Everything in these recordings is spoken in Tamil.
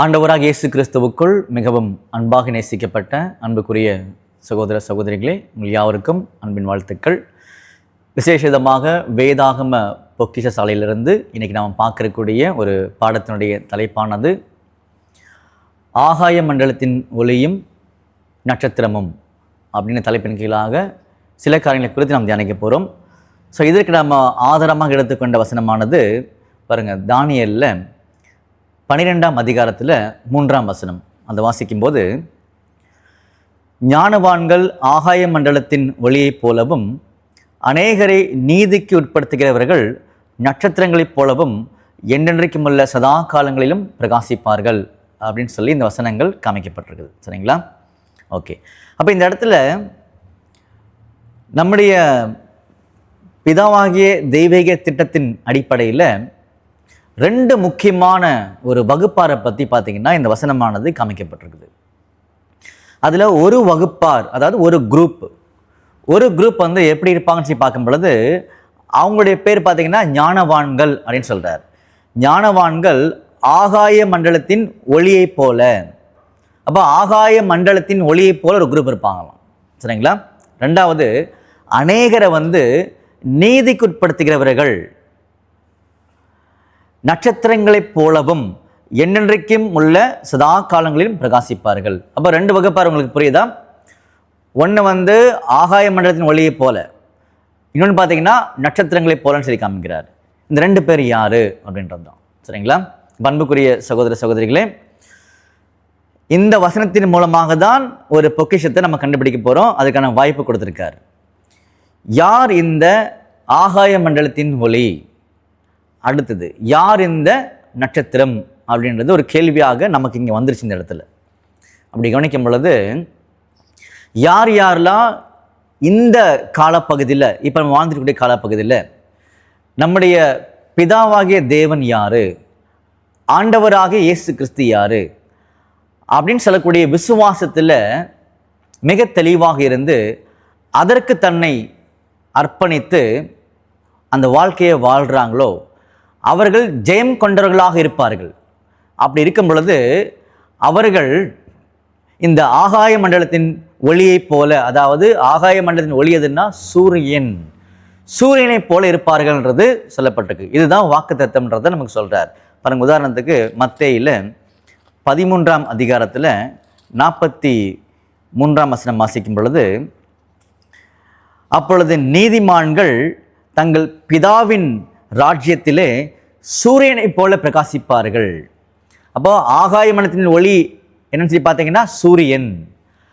ஆண்டவராக இயேசு கிறிஸ்துவுக்குள் மிகவும் அன்பாக நேசிக்கப்பட்ட அன்புக்குரிய சகோதர சகோதரிகளே உங்கள் யாவருக்கும் அன்பின் வாழ்த்துக்கள். விசேஷமாக வேதாகம பொக்கிஷ சாலையிலிருந்து இன்னைக்கு நாம் பார்க்கக்கூடிய ஒரு பாடத்தினுடைய தலைப்பானது ஆகாய மண்டலத்தின் ஒளியும் நட்சத்திரமும் அப்படின்னு தலைப்பின் கீழாக சில காரியங்களை குறித்து நாம் தியானிக்க போகிறோம் ஸோ இதற்கு நாம் ஆதாரமாக எடுத்துக்கொண்ட வசனமானது பாருங்கள் தானியல்ல பனிரெண்டாம் அதிகாரத்தில் மூன்றாம் வசனம். அந்த வாசிக்கும்போது ஞானவான்கள் ஆகாய மண்டலத்தின் ஒளியைப் போலவும் அநேகரை நீதிக்கு உட்படுத்துகிறவர்கள் நட்சத்திரங்களைப் போலவும் என்றென்றைக்கும் உள்ள சதா காலங்களிலும் பிரகாசிப்பார்கள். அப்படின்னு சொல்லி இந்த வசனங்கள் காமிக்கப்பட்டிருக்குது. சரிங்களா? ஓகே. அப்போ இந்த இடத்துல நம்முடைய பிதாவாகிய தெய்வீக திட்டத்தின் அடிப்படையில் ரெண்டு முக்கியமான ஒரு வகுப்பாரை பற்றி பார்த்தீங்கன்னா இந்த வசனமானது காமிக்கப்பட்டிருக்குது. அதில் ஒரு வகுப்பார் அதாவது ஒரு குரூப் ஒரு குரூப் வந்து எப்படி இருப்பாங்கன்னு சொல்லி பார்க்கும் பொழுது அவங்களுடைய பேர் பார்த்தீங்கன்னா ஞானவான்கள் அப்படின்னு சொல்கிறார் ஞானவான்கள் ஆகாய மண்டலத்தின் ஒளியைப் போல. அப்போ ஆகாய மண்டலத்தின் ஒளியைப் போல ஒரு குரூப் இருப்பாங்களாம். சரிங்களா? ரெண்டாவது அநேகரை வந்து நீதிக்குட்படுத்துகிறவர்கள் நட்சத்திரங்களைப் போலவும் என்னென்றைக்கும் உள்ள சதா காலங்களிலும் பிரகாசிப்பார்கள். அப்போ ரெண்டு வகுப்பார் உங்களுக்கு புரியுதா? ஒன்று வந்து ஆகாய மண்டலத்தின் ஒளியைப் போல. இன்னொன்று பார்த்தீங்கன்னா நட்சத்திரங்களைப் போலன்னு சொல்லி காமிக்கிறார். இந்த ரெண்டு பேர் யார்? அப்படின்றது தான். சரிங்களா? பண்புக்குரிய சகோதர சகோதரிகளே இந்த வசனத்தின் மூலமாக தான் ஒரு பொக்கிஷத்தை நம்ம கண்டுபிடிக்க போகிறோம் அதுக்கான வாய்ப்பு கொடுத்துருக்கார். யார் இந்த ஆகாய மண்டலத்தின் ஒளி? அடுத்தது யார் இந்த நட்சத்திரம் அப்படின்றது ஒரு கேள்வியாக நமக்கு இங்கே வந்துருச்சு இந்த இடத்துல. அப்படி கவனிக்கும் பொழுது யார் யாரெல்லாம் இந்த காலப்பகுதியில் இப்போ நம்ம வாழ்ந்துருக்கூடிய காலப்பகுதியில் நம்முடைய பிதாவாகிய தேவன் யார்? ஆண்டவராகிய இயேசு கிறிஸ்து யார்? அப்படின்னு சொல்லக்கூடிய விசுவாசத்தில் மிக தெளிவாக இருந்து அதற்கு தன்னை அர்ப்பணித்து அந்த வாழ்க்கையை வாழ்கிறாங்களோ அவர்கள் ஜெயம் கொண்டவர்களாக இருப்பார்கள். அப்படி இருக்கும் பொழுது அவர்கள் இந்த ஆகாய மண்டலத்தின் ஒளியைப் போல அதாவது ஆகாய மண்டலத்தின் ஒளி எதுன்னா சூரியன். சூரியனைப் போல இருப்பார்கள்ன்றது சொல்லப்பட்டிருக்கு. இதுதான் வாக்கு தத்தம்ன்றதை நமக்கு சொல்கிறார் பாருங்க உதாரணத்துக்கு மத்தேயில் பதிமூன்றாம் அதிகாரத்தில் நாற்பத்தி மூன்றாம் வசனம் வாசிக்கும் பொழுது அப்பொழுது நீதிமான்கள் தங்கள் பிதாவின் ராஜ்யத்திலே சூரியனைப் போல பிரகாசிப்பார்கள். அப்போ ஆகாய மனத்தின் ஒளி என்னன்னு சொல்லி பார்த்தீங்கன்னா சூரியன்.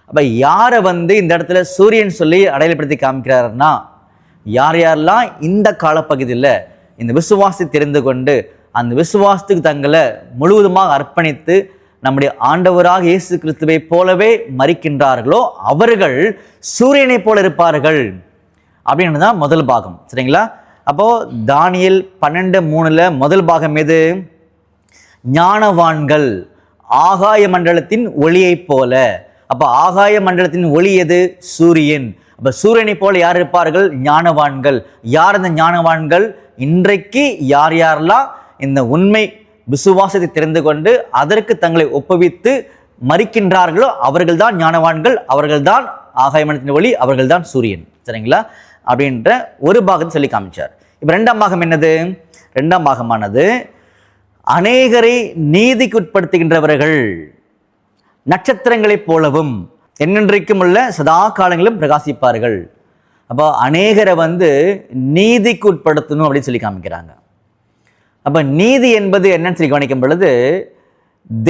அப்போ யாரை வந்து இந்த இடத்துல சூரியன் சொல்லி அடையாளப்படுத்தி காமிக்கிறாருன்னா யார் யாரெல்லாம் இந்த காலப்பகுதியில் இந்த விசுவாசி தெரிந்து கொண்டு அந்த விசுவாசத்துக்கு தங்களை முழுவதுமாக அர்ப்பணித்து நம்முடைய ஆண்டவராக இயேசு கிறிஸ்துவை போலவே மறிக்கின்றார்களோ அவர்கள் சூரியனைப் போல இருப்பார்கள். அப்படின்னு தான் முதல் பாகம். சரிங்களா? அப்போது தானியல் பன்னெண்டு மூணில் முதல் பாகம் எது? ஞானவான்கள் ஆகாய மண்டலத்தின் ஒளியைப் போல. அப்போ ஆகாய மண்டலத்தின் ஒளி எது? சூரியன். அப்போ சூரியனைப் போல யார் இருப்பார்கள்? ஞானவான்கள். யார் அந்த ஞானவான்கள்? இன்றைக்கு யார் யாரெல்லாம் இந்த உண்மை விசுவாசத்தை தெரிந்து கொண்டு அதற்கு தங்களை ஒப்புவித்து மறிக்கின்றார்களோ அவர்கள்தான் ஞானவான்கள் அவர்கள்தான் ஆகாய மண்டலத்தின் ஒளி அவர்கள்தான் சூரியன். சரிங்களா? அப்படின்ற ஒரு பாகத்தை சொல்லி காமிச்சார். இப்போ ரெண்டாம் பாகம் என்னது? ரெண்டாம் பாகமானது அநேகரை நீதிக்குட்படுத்துகின்றவர்கள் நட்சத்திரங்களைப் போலவும் என்னென்றைக்கும் உள்ள சதா காலங்களிலும் பிரகாசிப்பார்கள். அப்போ அநேகரை வந்து நீதிக்கு உட்படுத்தணும் அப்படின்னு சொல்லி காமிக்கிறாங்க. அப்போ நீதி என்பது என்னன்னு சொல்லி கவனிக்கும் பொழுது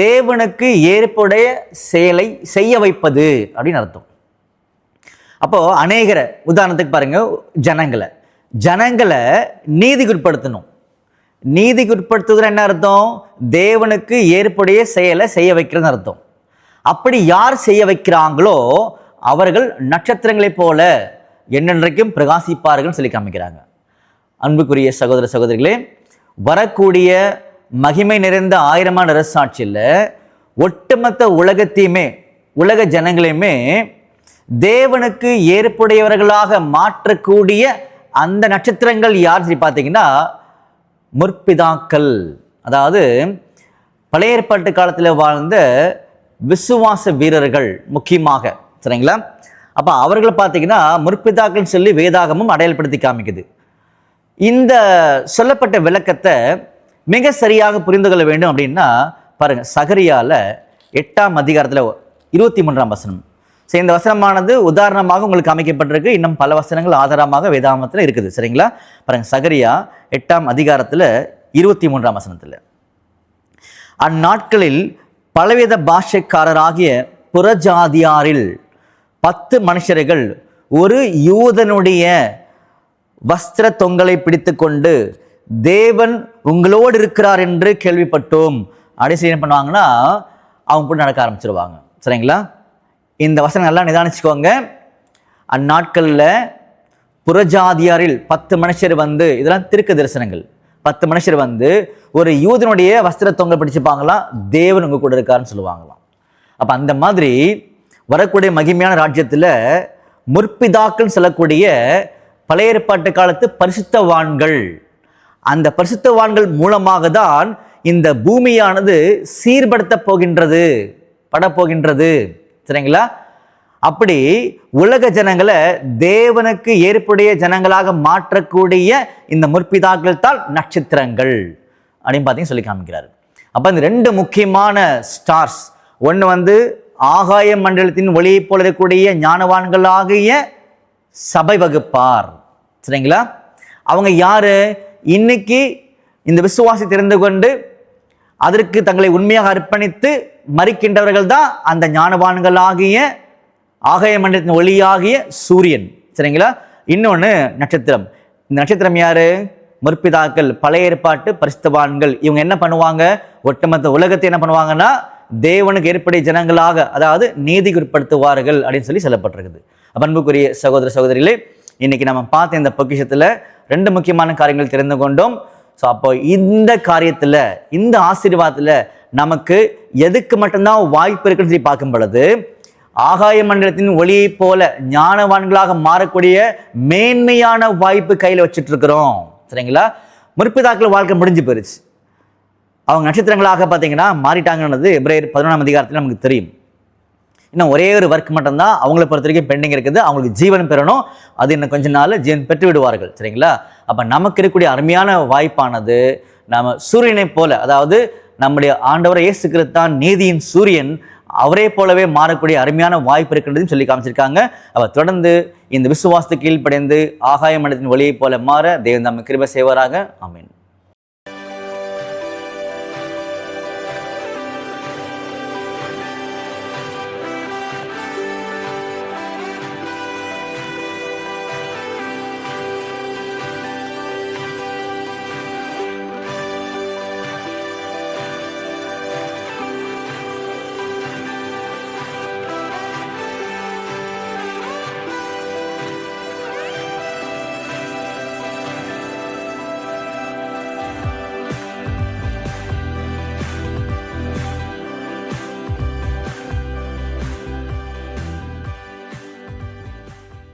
தேவனுக்கு ஏற்புடைய செயலை செய்ய வைப்பது அப்படின்னு அர்த்தம். அப்போது அநேகரை உதாரணத்துக்கு பாருங்கள் ஜனங்களை. ஜனங்களை நீதிக்குட்படுத்தணும். நீதிக்குட்படுத்துவது என்ன அர்த்தம்? தேவனுக்கு ஏற்புடைய செயலை செய்ய வைக்கிறதுன்னு அர்த்தம். அப்படி யார் செய்ய வைக்கிறாங்களோ அவர்கள் நட்சத்திரங்களைப் போல என்னென்றைக்கும் பிரகாசிப்பார்கள்னு சொல்லி காமிக்கிறாங்க. அன்புக்குரிய சகோதர சகோதரிகளே வரக்கூடிய மகிமை நிறைந்த ஆயிரமான அரசாட்சியில் ஒட்டுமொத்த உலகத்தையுமே உலக ஜனங்களையுமே தேவனுக்கு ஏற்புடையவர்களாக மாற்றக்கூடிய அந்த நட்சத்திரங்கள் யார் சொல்லி பார்த்தீங்கன்னா முற்பிதாக்கள். அதாவது பழைய ஏற்பாட்டு காலத்தில் வாழ்ந்த விசுவாச வீரர்கள் முக்கியமாக சரிங்களா? அப்போ அவர்கள் பார்த்தீங்கன்னா முற்பிதாக்கள் சொல்லி வேதாகமும் அடையாளப்படுத்தி காமிக்குது. இந்த சொல்லப்பட்ட விளக்கத்தை மிக சரியாக புரிந்து கொள்ள வேண்டும் அப்படின்னா பாருங்கள் சகரியால எட்டாம் அதிகாரத்தில் இருபத்தி மூன்றாம் வசனம். ஸோ இந்த வசனமானது உதாரணமாக உங்களுக்கு அமைக்கப்பட்டிருக்கு. இன்னும் பல வசனங்கள் ஆதாரமாக வேதாமத்தில் இருக்குது. சரிங்களா? பாருங்க சகரியா எட்டாம் அதிகாரத்தில் இருபத்தி மூன்றாம் வசனத்தில். அந்நாட்களில் பலவித பாஷைக்காரராகிய புறஜாதியாரில் பத்து மனுஷர்கள் ஒரு யூதனுடைய வஸ்திர தொங்கலை பிடித்துக்கொண்டு தேவன் உங்களோடு இருக்கிறார் என்று கேள்விப்பட்டோம். அப்படி என்ன பண்ணுவாங்கன்னா அவங்க கூட நடக்க ஆரம்பிச்சிருவாங்க. சரிங்களா? இந்த வசனம் நல்லா நிதானிச்சுக்கோங்க. அந்நாட்களில் புறஜாதியாரில் பத்து மனுஷர் வந்து இதெல்லாம் திருக்க தரிசனங்கள். பத்து மனுஷர் வந்து ஒரு யூதனுடைய வஸ்திர தொங்க பிடிச்சிப்பாங்களாம் தேவன் உங்கள் கூட இருக்காருன்னு சொல்லுவாங்களாம். அப்போ அந்த மாதிரி வரக்கூடிய மகிமையான ராஜ்யத்தில் முற்பிதாக்கள் சொல்லக்கூடிய பழைய ஏற்பாட்டு காலத்து பரிசுத்தவான்கள். அந்த பரிசுத்தவான்கள் மூலமாக தான் இந்த பூமியானது சீர்படுத்த போகின்றது படப்போகின்றது சரிங்களா? அப்படி உலக ஜனங்களை தேவனுக்கு ஏற்புடைய ஜனங்களாக மாற்றக்கூடிய இந்த முற்பிதாக்கள் தான் நட்சத்திரங்கள் அப்படின்னு பார்த்தீங்க சொல்லி காமிக்கிறார். அப்போ இந்த ரெண்டு முக்கியமான ஸ்டார்ஸ் ஒன்று வந்து ஆகாய மண்டலத்தின் ஒளியைப் போல இருக்கக்கூடிய ஞானவான்களாகிய சபை வகுப்பார். சரிங்களா? அவங்க யாரு? இன்னைக்கு இந்த விசுவாசி தெரிந்து கொண்டு அதற்கு தங்களை உண்மையாக அர்ப்பணித்து மறிக்கின்றவர்கள் தான் அந்த ஞானவான்களாகிய ஆகாய மண்டலத்தின் ஒளியாகிய சூரியன். சரிங்களா? இன்னொன்று நட்சத்திரம். இந்த நட்சத்திரம் யாரு? முற்பிதாக்கள் பழைய ஏற்பாட்டு பரிசுத்தவான்கள். இவங்க என்ன பண்ணுவாங்க? ஒட்டுமொத்த உலகத்தை என்ன பண்ணுவாங்கன்னா தேவனுக்கு ஏற்படைய ஜனங்களாக அதாவது நீதிக்கு உட்படுத்துவார்கள் அப்படின்னு சொல்லி சொல்லப்பட்டிருக்குது. அன்புக்குரிய சகோதர சகோதரிகளே இன்னைக்கு நம்ம பார்த்த இந்த பொக்கிஷத்தில் ரெண்டு முக்கியமான காரியங்கள் தெரிந்து கொண்டோம். ஸோ அப்போ இந்த காரியத்தில் இந்த ஆசீர்வாதத்தில் நமக்கு எதுக்கு மட்டும்தான் வாய்ப்பு இருக்குன்னு சொல்லி பார்க்கும் பொழுது ஆகாய மண்டலத்தின் ஒளியைப் போல ஞானவான்களாக மாறக்கூடிய மேன்மையான வாய்ப்பு கையில் வச்சுட்டு இருக்கிறோம் சரிங்களா? முற்பிதாக்கள் வாழ்க்கை முடிஞ்சு போயிருச்சு. அவங்க நட்சத்திரங்களாக பார்த்தீங்கன்னா மாறிட்டாங்கன்றது எப்ரேயர் பதினொன்றாம் அதிகாரத்தில் நமக்கு தெரியும். இன்னும் ஒரே ஒரு ஒர்க் மட்டும்தான் அவங்கள பொறுத்த வரைக்கும் பெண்டிங் இருக்குது. அவங்களுக்கு ஜீவன் பெறணும். அது இன்னும் கொஞ்ச நாள் ஜீவன் பெற்று விடுவார்கள். சரிங்களா? அப்போ நமக்கு இருக்கக்கூடிய அருமையான வாய்ப்பானது நம்ம சூரியனை போல அதாவது நம்முடைய ஆண்டவரை இயேசு தான் நீதியின் சூரியன் அவரே போலவே மாறக்கூடிய அருமையான வாய்ப்பு இருக்கின்றதுன்னு சொல்லி காமிச்சிருக்காங்க. அவர் தொடர்ந்து இந்த விசுவாசத்துக்கு கீழ்ப்படைந்து ஆகாய மனத்தின் ஒளியைப் போல மாற தெய்வம் நம்ம கிருப செய்வாராக. அமீன்